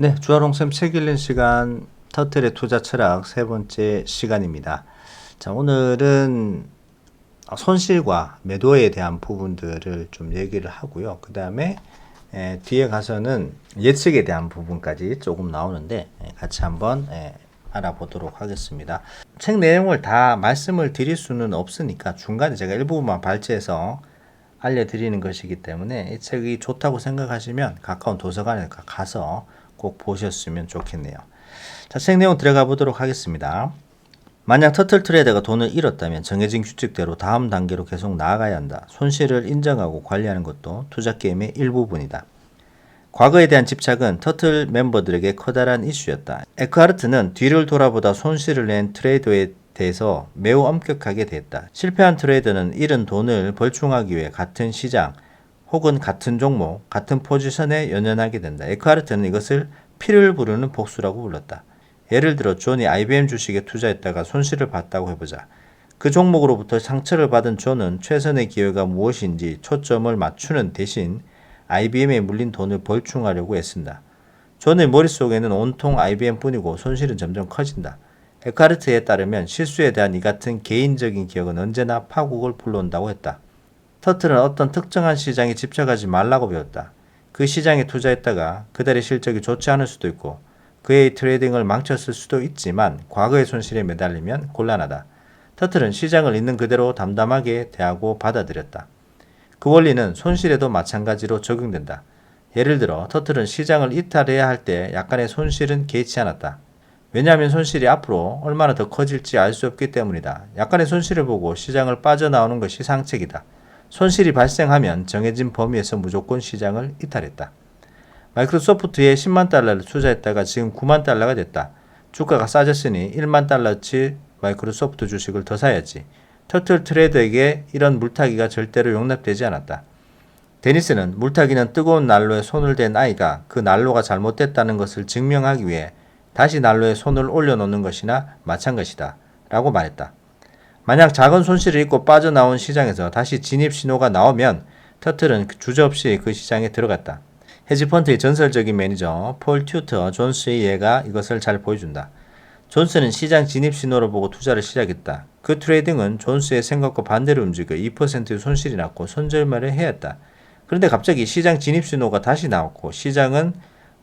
네, 주아롱쌤 책 읽는 시간 터틀의 투자 철학 세 번째 시간입니다. 자, 오늘은 손실과 매도에 대한 부분들을 좀 얘기를 하고요. 그 다음에 뒤에 가서는 예측에 대한 부분까지 조금 나오는데 예, 같이 한번 예, 알아보도록 하겠습니다. 책 내용을 다 말씀을 드릴 수는 없으니까 중간에 제가 일부분만 발췌해서 알려드리는 것이기 때문에 이 책이 좋다고 생각하시면 가까운 도서관에 가서 꼭 보셨으면 좋겠네요. 자, 책 내용 들어가 보도록 하겠습니다. 만약 터틀 트레이더가 돈을 잃었다면 정해진 규칙대로 다음 단계로 계속 나아가야 한다. 손실을 인정하고 관리하는 것도 투자 게임의 일부분이다. 과거에 대한 집착은 터틀 멤버들에게 커다란 이슈였다. 에크하르트는 뒤를 돌아보다 손실을 낸 트레이더에 대해서 매우 엄격하게 대했다. 실패한 트레이더는 잃은 돈을 벌충하기 위해 같은 시장 혹은 같은 종목, 같은 포지션에 연연하게 된다. 에크하르트는 이것을 피를 부르는 복수라고 불렀다. 예를 들어 존이 IBM 주식에 투자했다가 손실을 봤다고 해보자. 그 종목으로부터 상처를 받은 존은 최선의 기회가 무엇인지 초점을 맞추는 대신 IBM에 물린 돈을 벌충하려고 애쓴다. 존의 머릿속에는 온통 IBM뿐이고 손실은 점점 커진다. 에카르트에 따르면 실수에 대한 이 같은 개인적인 기억은 언제나 파국을 불러온다고 했다. 터틀은 어떤 특정한 시장에 집착하지 말라고 배웠다. 그 시장에 투자했다가 그달의 실적이 좋지 않을 수도 있고 그의 트레이딩을 망쳤을 수도 있지만 과거의 손실에 매달리면 곤란하다. 터틀은 시장을 있는 그대로 담담하게 대하고 받아들였다. 그 원리는 손실에도 마찬가지로 적용된다. 예를 들어 터틀은 시장을 이탈해야 할 때 약간의 손실은 개의치 않았다. 왜냐하면 손실이 앞으로 얼마나 더 커질지 알 수 없기 때문이다. 약간의 손실을 보고 시장을 빠져나오는 것이 상책이다. 손실이 발생하면 정해진 범위에서 무조건 시장을 이탈했다. 마이크로소프트에 10만 달러를 투자했다가 지금 9만 달러가 됐다. 주가가 싸졌으니 1만 달러치 마이크로소프트 주식을 더 사야지. 터틀 트레이더에게 이런 물타기가 절대로 용납되지 않았다. 데니스는 물타기는 뜨거운 난로에 손을 댄 아이가 그 난로가 잘못됐다는 것을 증명하기 위해 다시 난로에 손을 올려놓는 것이나 마찬가지다. 라고 말했다. 만약 작은 손실을 입고 빠져나온 시장에서 다시 진입 신호가 나오면 터틀은 주저없이 그 시장에 들어갔다. 헤지펀트의 전설적인 매니저 폴 튜터 존스의 예가 이것을 잘 보여준다. 존스는 시장 진입 신호를 보고 투자를 시작했다. 그 트레이딩은 존스의 생각과 반대로 움직여 2%의 손실이 났고 손절매를 해야 했다. 그런데 갑자기 시장 진입 신호가 다시 나왔고 시장은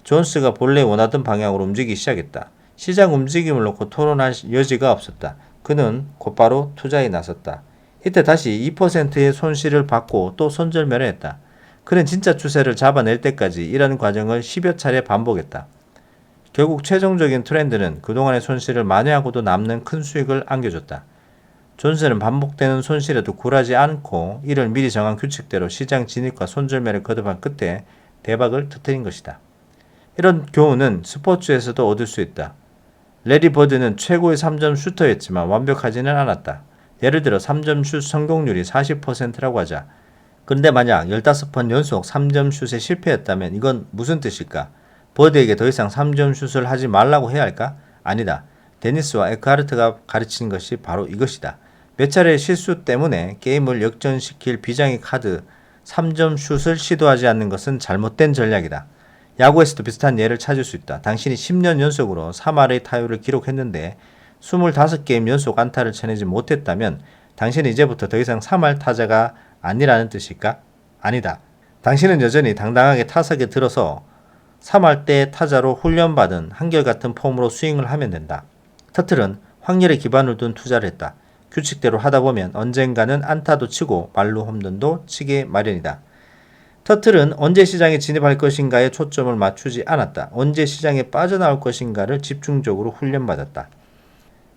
존스가 본래 원하던 방향으로 움직이기 시작했다. 시장 움직임을 놓고 토론할 여지가 없었다. 그는 곧바로 투자에 나섰다. 이때 다시 2%의 손실을 받고 또 손절매를 했다. 그는 진짜 추세를 잡아낼 때까지 이런 과정을 10여 차례 반복했다. 결국 최종적인 트렌드는 그동안의 손실을 만회하고도 남는 큰 수익을 안겨줬다. 존스는 반복되는 손실에도 굴하지 않고 이를 미리 정한 규칙대로 시장 진입과 손절매를 거듭한 끝에 대박을 터뜨린 것이다. 이런 교훈은 스포츠에서도 얻을 수 있다. 레리 버드는 최고의 3점 슈터였지만 완벽하지는 않았다. 예를 들어 3점 슛 성공률이 40%라고 하자. 그런데 만약 15번 연속 3점 슛에 실패했다면 이건 무슨 뜻일까? 버드에게 더 이상 3점 슛을 하지 말라고 해야 할까? 아니다. 데니스와 에크하르트가 가르친 것이 바로 이것이다. 몇 차례 실수 때문에 게임을 역전시킬 비장의 카드 3점 슛을 시도하지 않는 것은 잘못된 전략이다. 야구에서도 비슷한 예를 찾을 수 있다. 당신이 10년 연속으로 3할의 타율을 기록했는데 25게임 연속 안타를 쳐내지 못했다면 당신은 이제부터 더 이상 3할 타자가 아니라는 뜻일까? 아니다. 당신은 여전히 당당하게 타석에 들어서 3할 때 타자로 훈련받은 한결같은 폼으로 스윙을 하면 된다. 터틀은 확률에 기반을 둔 투자를 했다. 규칙대로 하다 보면 언젠가는 안타도 치고 말로 홈런도 치게 마련이다. 터틀은 언제 시장에 진입할 것인가에 초점을 맞추지 않았다. 언제 시장에 빠져나올 것인가를 집중적으로 훈련받았다.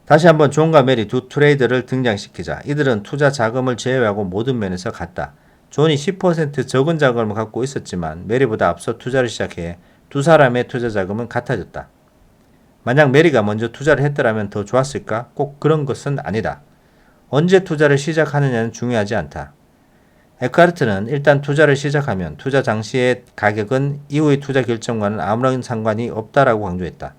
다시 한번 존과 메리 두 트레이더를 등장시키자. 이들은 투자 자금을 제외하고 모든 면에서 같다. 존이 10% 적은 자금을 갖고 있었지만 메리보다 앞서 투자를 시작해 두 사람의 투자 자금은 같아졌다. 만약 메리가 먼저 투자를 했더라면 더 좋았을까? 꼭 그런 것은 아니다. 언제 투자를 시작하느냐는 중요하지 않다. 에카르트는 일단 투자를 시작하면 투자 당시의 가격은 이후의 투자 결정과는 아무런 상관이 없다라고 강조했다.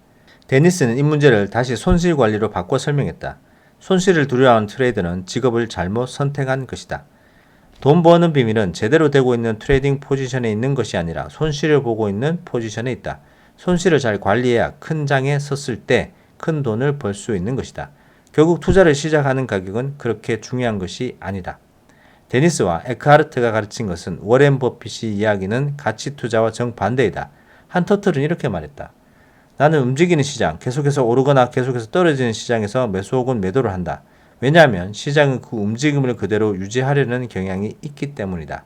데니스는 이 문제를 다시 손실 관리로 바꿔 설명했다. 손실을 두려워하는 트레이드는 직업을 잘못 선택한 것이다. 돈 버는 비밀은 제대로 되고 있는 트레이딩 포지션에 있는 것이 아니라 손실을 보고 있는 포지션에 있다. 손실을 잘 관리해야 큰 장에 섰을 때 큰 돈을 벌 수 있는 것이다. 결국 투자를 시작하는 가격은 그렇게 중요한 것이 아니다. 데니스와 에크하르트가 가르친 것은 워렌 버핏이 이야기는 가치 투자와 정반대이다. 한 터틀은 이렇게 말했다. 나는 움직이는 시장, 계속해서 오르거나 계속해서 떨어지는 시장에서 매수 혹은 매도를 한다. 왜냐하면 시장은 그 움직임을 그대로 유지하려는 경향이 있기 때문이다.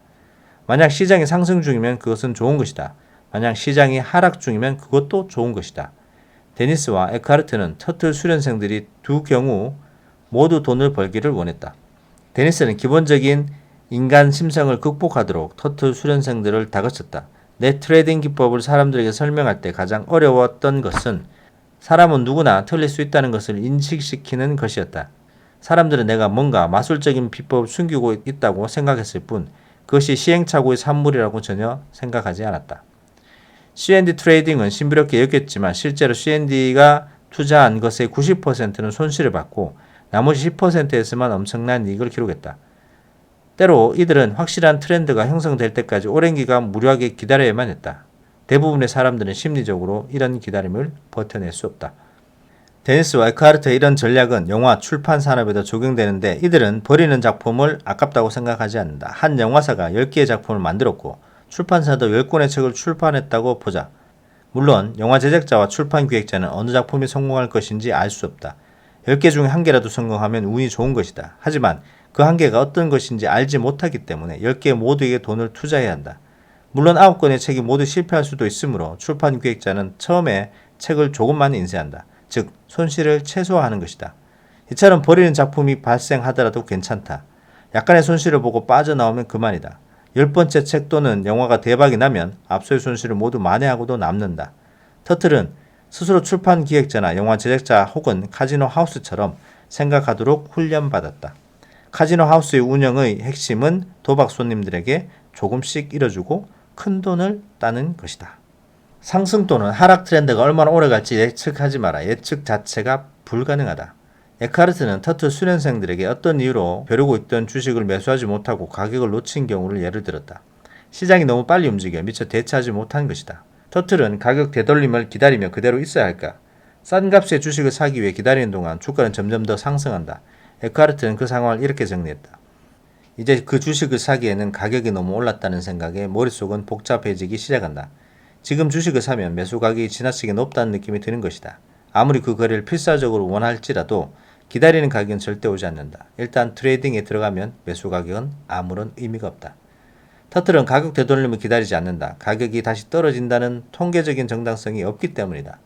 만약 시장이 상승 중이면 그것은 좋은 것이다. 만약 시장이 하락 중이면 그것도 좋은 것이다. 데니스와 에카르트는 터틀 수련생들이 두 경우 모두 돈을 벌기를 원했다. 데니스는 기본적인 인간 심성을 극복하도록 터틀 수련생들을 다그쳤다. 내 트레이딩 기법을 사람들에게 설명할 때 가장 어려웠던 것은 사람은 누구나 틀릴 수 있다는 것을 인식시키는 것이었다. 사람들은 내가 뭔가 마술적인 비법을 숨기고 있다고 생각했을 뿐 그것이 시행착오의 산물이라고 전혀 생각하지 않았다. C&D 트레이딩은 신비롭게 여겼지만 실제로 C&D가 투자한 것의 90%는 손실을 받고 나머지 10%에서만 엄청난 이익을 기록했다. 때로 이들은 확실한 트렌드가 형성될 때까지 오랜 기간 무료하게 기다려야만 했다. 대부분의 사람들은 심리적으로 이런 기다림을 버텨낼 수 없다. 데니스와 에크하르트의 이런 전략은 영화 출판 산업에도 적용되는데 이들은 버리는 작품을 아깝다고 생각하지 않는다. 한 영화사가 10개의 작품을 만들었고 출판사도 10권의 책을 출판했다고 보자. 물론 영화 제작자와 출판 기획자는 어느 작품이 성공할 것인지 알 수 없다. 10개 중에 한 개라도 성공하면 운이 좋은 것이다. 하지만 그한 개가 어떤 것인지 알지 못하기 때문에 10개 모두에게 돈을 투자해야 한다. 물론 9권의 책이 모두 실패할 수도 있으므로 출판 기획자는 처음에 책을 조금만 인쇄한다. 즉 손실을 최소화하는 것이다. 이처럼 버리는 작품이 발생하더라도 괜찮다. 약간의 손실을 보고 빠져나오면 그만이다. 열 번째 책 또는 영화가 대박이 나면 앞서의 손실을 모두 만회하고도 남는다. 터틀은 스스로 출판 기획자나 영화 제작자 혹은 카지노 하우스처럼 생각하도록 훈련받았다. 카지노 하우스의 운영의 핵심은 도박 손님들에게 조금씩 잃어주고 큰 돈을 따는 것이다. 상승 또는 하락 트렌드가 얼마나 오래 갈지 예측하지 마라. 예측 자체가 불가능하다. 에카르트는 터틀 수련생들에게 어떤 이유로 벼르고 있던 주식을 매수하지 못하고 가격을 놓친 경우를 예를 들었다. 시장이 너무 빨리 움직여 미처 대처하지 못한 것이다. 터틀은 가격 되돌림을 기다리며 그대로 있어야 할까? 싼 값의 주식을 사기 위해 기다리는 동안 주가는 점점 더 상승한다. 에카르트는 그 상황을 이렇게 정리했다. 이제 그 주식을 사기에는 가격이 너무 올랐다는 생각에 머릿속은 복잡해지기 시작한다. 지금 주식을 사면 매수 가격이 지나치게 높다는 느낌이 드는 것이다. 아무리 그 거래를 필사적으로 원할지라도 기다리는 가격은 절대 오지 않는다. 일단 트레이딩에 들어가면 매수 가격은 아무런 의미가 없다. 터틀은 가격 되돌림을 기다리지 않는다. 가격이 다시 떨어진다는 통계적인 정당성이 없기 때문이다.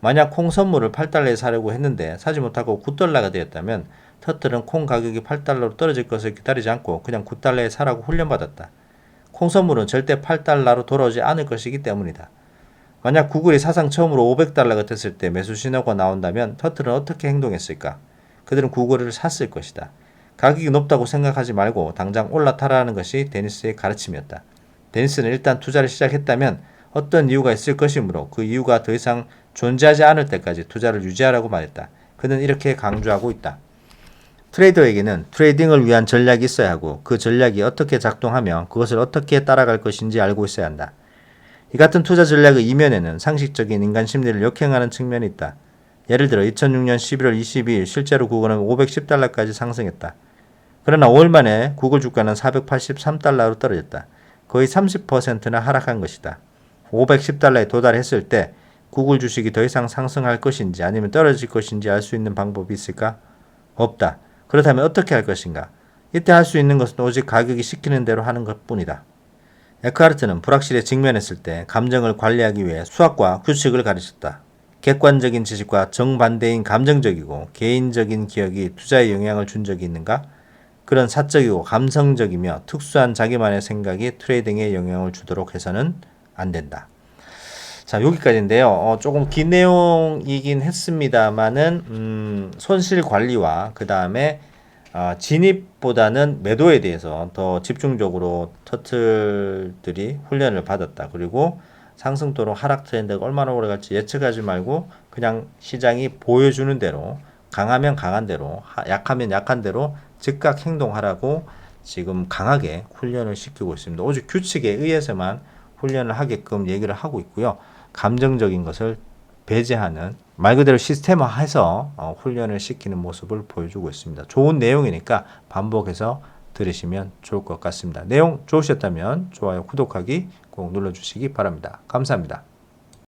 만약 콩 선물을 8달러에 사려고 했는데 사지 못하고 9달러가 되었다면 터틀은 콩 가격이 8달러로 떨어질 것을 기다리지 않고 그냥 9달러에 사라고 훈련받았다. 콩 선물은 절대 8달러로 돌아오지 않을 것이기 때문이다. 만약 구글이 사상 처음으로 500달러가 됐을 때 매수 신호가 나온다면 터틀은 어떻게 행동했을까? 그들은 구글을 샀을 것이다. 가격이 높다고 생각하지 말고 당장 올라타라는 것이 데니스의 가르침이었다. 데니스는 일단 투자를 시작했다면 어떤 이유가 있을 것이므로 그 이유가 더 이상 존재하지 않을 때까지 투자를 유지하라고 말했다. 그는 이렇게 강조하고 있다. 트레이더에게는 트레이딩을 위한 전략이 있어야 하고 그 전략이 어떻게 작동하며 그것을 어떻게 따라갈 것인지 알고 있어야 한다. 이 같은 투자 전략의 이면에는 상식적인 인간 심리를 역행하는 측면이 있다. 예를 들어 2006년 11월 22일 실제로 구글은 510달러까지 상승했다. 그러나 5일 만에 구글 주가는 483달러로 떨어졌다. 거의 30%나 하락한 것이다. 510달러에 도달했을 때 구글 주식이 더 이상 상승할 것인지 아니면 떨어질 것인지 알 수 있는 방법이 있을까? 없다. 그렇다면 어떻게 할 것인가? 이때 할 수 있는 것은 오직 가격이 시키는 대로 하는 것 뿐이다. 에크하르트는 불확실에 직면했을 때 감정을 관리하기 위해 수학과 규칙을 가르쳤다. 객관적인 지식과 정반대인 감정적이고 개인적인 기억이 투자에 영향을 준 적이 있는가? 그런 사적이고 감성적이며 특수한 자기만의 생각이 트레이딩에 영향을 주도록 해서는 안 된다. 자 여기까지인데요. 어, 조금 긴 내용이긴 했습니다만은 음, 손실 관리와 그 다음에 어, 진입보다는 매도에 대해서 더 집중적으로 터틀들이 훈련을 받았다. 그리고 상승도로 하락 트렌드가 얼마나 오래 갈지 예측하지 말고 그냥 시장이 보여주는 대로 강하면 강한 대로 약하면 약한 대로 즉각 행동하라고 지금 강하게 훈련을 시키고 있습니다. 오직 규칙에 의해서만 훈련을 하게끔 얘기를 하고 있고요. 감정적인 것을 배제하는 말 그대로 시스템화해서 어, 훈련을 시키는 모습을 보여주고 있습니다. 좋은 내용이니까 반복해서 들으시면 좋을 것 같습니다. 내용 좋으셨다면 좋아요, 구독하기 꼭 눌러주시기 바랍니다. 감사합니다.